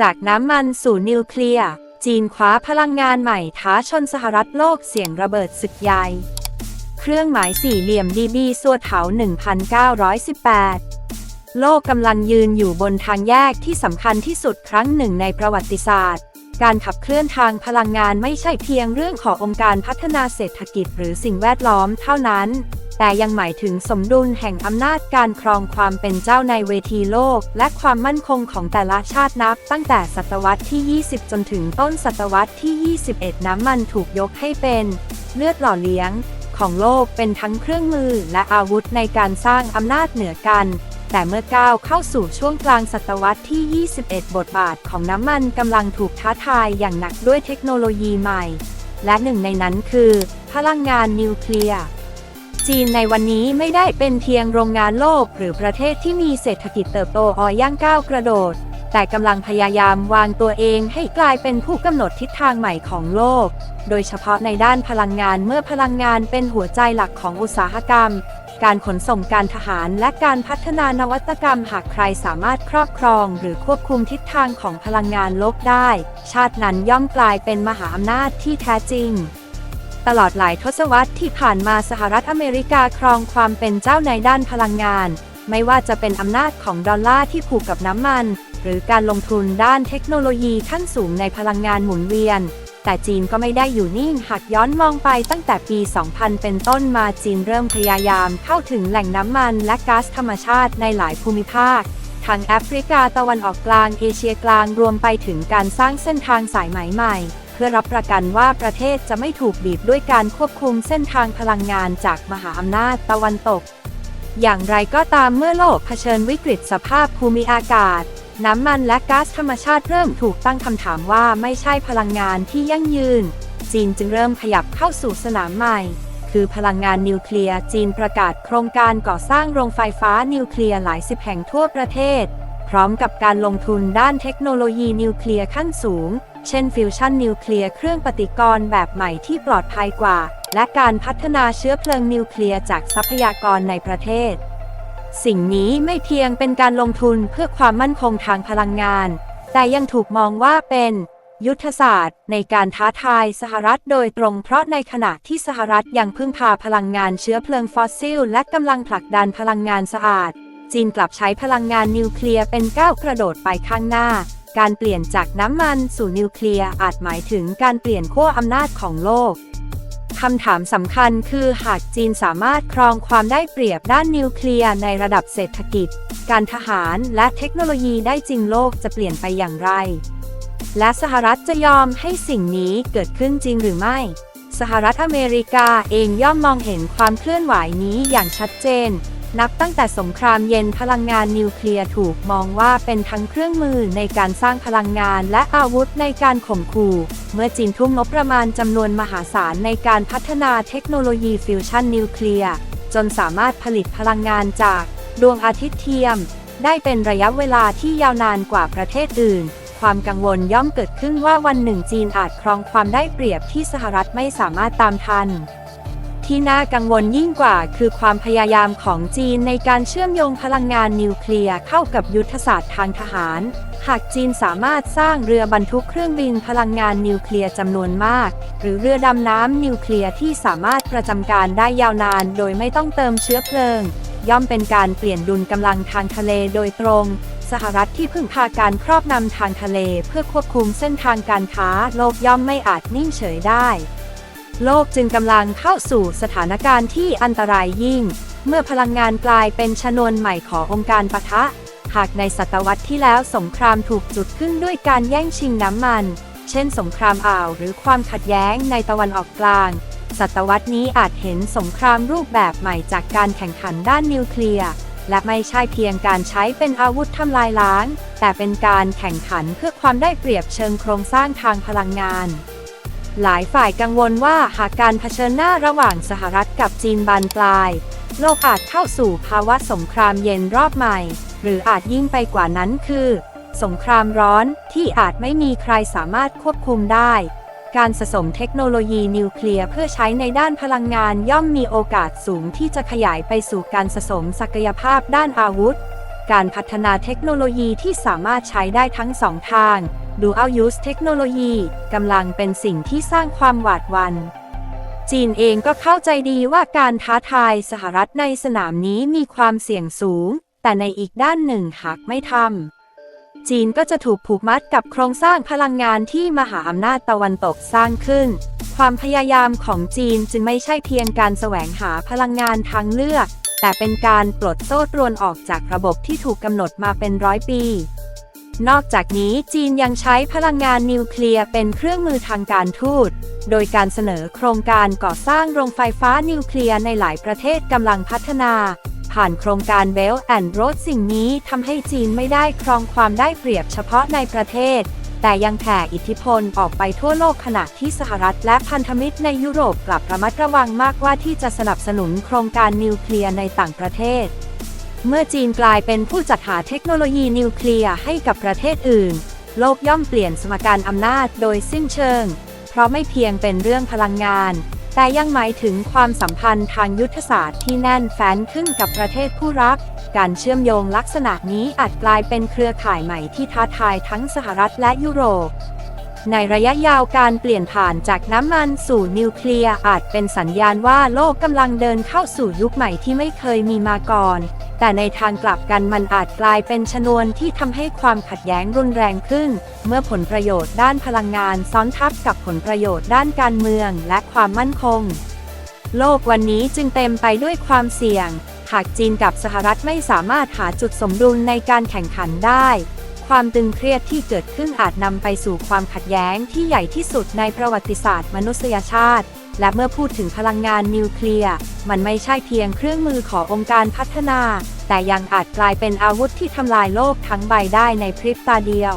จากน้ำมันสู่นิวเคลียร์ จีนคว้าพลังงานใหม่ท้าชนสหรัฐโลกเสี่ยงระเบิดศึกใหญ่ เครื่องหมายสี่เหลี่ยมดีบีสัวเถา1918 โลกกำลังยืนอยู่บนทางแยกที่สำคัญที่สุดครั้งหนึ่งในประวัติศาสตร์ การขับเคลื่อนทางพลังงานไม่ใช่เพียงเรื่องขององค์การพัฒนาเศรษฐกิจหรือสิ่งแวดล้อมเท่านั้น แต่ยังหมายถึงสมดุลแห่งอำนาจการครองความเป็นเจ้าในเวทีโลก และความมั่นคงของแต่ละชาตินับ ตั้งแต่ศตวรรษที่ 20 จนถึงต้นศตวรรษที่ 21 น้ำมันถูกยกให้เป็น เลือดหล่อเลี้ยง ของโลกเป็นทั้งเครื่องมือและอาวุธในการสร้างอำนาจเหนือกันแต่เมื่อก้าวเข้าสู่ช่วงกลางศตวรรษที่ 21 บทบาทของน้ำมันกำลังถูกท้าทายอย่างหนักด้วยเทคโนโลยีใหม่ และหนึ่งในนั้นคือ พลังงานนิวเคลียร์ จีนในวันนี้ไม่ได้เป็นเพียงโรงงานโลกหรือประเทศที่มีเศรษฐกิจเติบโตออย่างก้าวกระโดด แต่กำลังพยายามวางตัวเองให้กลายเป็นผู้กำหนดทิศทางใหม่ของโลก โดยเฉพาะในด้านพลังงานเมื่อพลังงานเป็นหัวใจหลักของอุตสาหกรรม การขนส่งการทหารและการพัฒนานวัตกรรมหากใครสามารถครอบครอง หรือควบคุมทิศทางของพลังงานโลกได้ ชาตินั้นย่อมกลายเป็นมหาอำนาจที่แท้จริง ตลอดหลายทศวรรษที่ผ่านมาสหรัฐอเมริกาครองความเป็นเจ้าในด้านพลังงาน ไม่ว่าจะเป็นอำนาจของดอลลาร์ที่ผูกกับน้ำมัน หรือการลงทุนด้านเทคโนโลยีขั้นสูงในพลังงานหมุนเวียน แต่จีนก็ไม่ได้อยู่นิ่งหากย้อนมองไปตั้งแต่ปี 2000 เป็นต้นมาจีนเริ่มพยายามเข้าถึงแหล่งน้ำมันและก๊าซธรรมชาติในหลายภูมิภาคทั้งแอฟริกาตะวันออกกลางเอเชียกลางรวมไปถึงการสร้างเส้นทางสายไหมใหม่ เพื่อรับประกันว่าประเทศจะไม่ถูกบีบด้วยการควบคุมเส้นทางพลังงานจากมหาอำนาจตะวันตก อย่างไรก็ตามเมื่อโลกเผชิญวิกฤตสภาพภูมิอากาศ น้ำมันและก๊าซธรรมชาติเริ่มถูกตั้งคำถามว่าไม่ใช่พลังงานที่ยั่งยืน จีนจึงเริ่มขยับเข้าสู่สนามใหม่ คือพลังงานนิวเคลียร์จีนประกาศโครงการก่อสร้างโรงไฟฟ้านิวเคลียร์หลายสิบแห่งทั่วประเทศ พร้อมกับการลงทุนด้านเทคโนโลยีนิวเคลียร์ขั้นสูง เช่นฟิวชั่นนิวเคลียร์เครื่องปฏิกรณ์แบบใหม่ที่ปลอดภัยกว่า และการพัฒนาเชื้อเพลิงนิวเคลียร์จากทรัพยากรในประเทศ สิ่งนี้ไม่เพียงเป็นการลงทุนเพื่อความมั่นคงทางพลังงาน แต่ยังถูกมองว่าเป็นยุทธศาสตร์ในการท้าทายสหรัฐโดยตรงเพราะในขณะที่สหรัฐยังพึ่งพาพลังงานเชื้อเพลิงฟอสซิล และกำลังผลักดันพลังงานสะอาด จีนกลับใช้พลังงานนิวเคลียร์เป็นก้าวกระโดดไปข้างหน้า การเปลี่ยนจากน้ำมันสู่นิวเคลียร์อาจหมายถึงการเปลี่ยนขั้วอำนาจของโลกคำถามสำคัญคือหากจีนสามารถครองความได้เปรียบด้านนิวเคลียร์ในระดับเศรษฐกิจ การทหารและเทคโนโลยีได้จริงโลกจะเปลี่ยนไปอย่างไร และสหรัฐจะยอมให้สิ่งนี้เกิดขึ้นจริงหรือไม่ สหรัฐอเมริกาเองย่อมมองเห็นความเคลื่อนไหวนี้อย่างชัดเจน นับตั้งแต่สงครามเย็นพลังงานนิวเคลียร์ถูกมองว่าเป็นทั้งเครื่องมือในการสร้างพลังงานและอาวุธในการข่มขู่ เมื่อจีนทุ่มงบประมาณจำนวนมหาศาลในการพัฒนาเทคโนโลยีฟิวชั่นนิวเคลียร์จนสามารถผลิตพลังงานจากดวงอาทิตย์เทียม ได้เป็นระยะเวลาที่ยาวนานกว่าประเทศอื่น ความกังวลย่อมเกิดขึ้นว่าวันหนึ่งจีนอาจครองความได้เปรียบที่สหรัฐไม่สามารถตามทัน ที่น่ากังวลยิ่งกว่า คือความพยายามของจีนในการเชื่อมโยงพลังงานนิวเคลียร์เข้ากับยุทธศาสตร์ทางทหาร หากจีนสามารถสร้างเรือบรรทุกเครื่องบินพลังงานนิวเคลียร์จำนวนมาก หรือเรือดำน้ำนิวเคลียร์ที่สามารถประจำการได้ยาวนาน โดยไม่ต้องเติมเชื้อเพลิง ย่อมเป็นการเปลี่ยนดุลกำลังทางทะเลโดยตรง สหรัฐที่พึ่งพาการครอบนำทางทะเล เพื่อควบคุมเส้นทางการค้าโลกย่อมไม่อาจนิ่งเฉยได้ โลกจึงกำลังเข้าสู่สถานการณ์ที่อันตรายยิ่ง เมื่อพลังงานกลายเป็นชนวนใหม่ขององค์การปะทะ หากในศตวรรษที่แล้วสงครามถูกจุดขึ้นด้วยการแย่งชิงน้ำมัน เช่น สงครามอ่าวหรือความขัดแย้งในตะวันออกกลาง ศตวรรษนี้อาจเห็นสงครามรูปแบบใหม่จากการแข่งขันด้านนิวเคลียร์และไม่ใช่เพียงการใช้เป็นอาวุธทำลายล้าง แต่เป็นการแข่งขันเพื่อความได้เปรียบเชิงโครงสร้างทางพลังงาน หลายฝ่ายกังวลว่าหากการเผชิญหน้าระหว่างสหรัฐกับจีนบานปลาย โลกอาจเข้าสู่ภาวะสงครามเย็นรอบใหม่ หรืออาจยิ่งไปกว่านั้นคือ สงครามร้อนที่อาจไม่มีใครสามารถควบคุมได้ การสะสมเทคโนโลยีนิวเคลียร์เพื่อใช้ในด้านพลังงานย่อมมีโอกาสสูงที่จะขยายไปสู่การสะสมศักยภาพด้านอาวุธ การพัฒนาเทคโนโลยีที่สามารถใช้ได้ทั้งสองทาง Dual Use เทคโนโลยีกำลังเป็นสิ่งที่สร้างความหวาดหวันจีนเองก็เข้าใจดีว่าการท้าทายสหรัฐในสนามนี้มีความเสี่ยงสูง แต่ในอีกด้านหนึ่งหากไม่ทำจีนก็จะถูกผูกมัดกับโครงสร้างพลังงานที่มหาอำนาจตะวันตกสร้างขึ้น ความพยายามของจีนจึงไม่ใช่เพียงการแสวงหาพลังงานทางเลือก แต่เป็นการปลดโซ่ตรวนออกจากระบบที่ถูกกำหนดมาเป็นร้อยปี นอกจากนี้จีนยังใช้พลังงานนิวเคลียร์เป็นเครื่องมือทางการทูต โดยการเสนอโครงการก่อสร้างโรงไฟฟ้านิวเคลียร์ในหลายประเทศกำลังพัฒนา ผ่านโครงการ Belt and Road สิ่งนี้ทำให้จีนไม่ได้ครองความได้เปรียบเฉพาะในประเทศ แต่ยังแผ่อิทธิพลออกไปทั่วโลกขณะที่สหรัฐและพันธมิตรในยุโรปกลับระมัดระวังมากว่าที่จะสนับสนุนโครงการนิวเคลียร์ในต่างประเทศ เมื่อจีนกลายเป็นผู้จัดหาเทคโนโลยีนิวเคลียร์ให้กับประเทศอื่น โลกย่อมเปลี่ยนสมการอำนาจโดยสิ้นเชิง เพราะไม่เพียงเป็นเรื่องพลังงาน แต่ยังหมายถึงความสัมพันธ์ทางยุทธศาสตร์ที่แน่นแฟ้นขึ้นกับประเทศผู้รับการเชื่อมโยงลักษณะนี้อาจกลายเป็นเครือข่ายใหม่ที่ท้าทายทั้งสหรัฐและยุโรป ในระยะยาวการเปลี่ยนผ่านจากน้ำมันสู่นิวเคลียร์อาจเป็นสัญญาณว่าโลกกำลังเดินเข้าสู่ยุคใหม่ที่ไม่เคยมีมาก่อน แต่ในทางกลับกันมันอาจกลายเป็นชนวนที่ทำให้ความขัดแย้งรุนแรงขึ้น เมื่อผลประโยชน์ด้านพลังงานซ้อนทับกับผลประโยชน์ด้านการเมืองและความมั่นคง โลกวันนี้จึงเต็มไปด้วยความเสี่ยง หากจีนกับสหรัฐไม่สามารถหาจุดสมดุลในการแข่งขันได้ ความตึงเครียดที่เกิดขึ้นอาจนำไปสู่ความขัดแย้งที่ใหญ่ที่สุดในประวัติศาสตร์มนุษยชาติ และเมื่อพูดถึงพลังงานนิวเคลียร์ มันไม่ใช่เพียงเครื่องมือขององค์การพัฒนา แต่ยังอาจกลายเป็นอาวุธที่ทำลายโลกทั้งใบได้ในพริบตาเดียว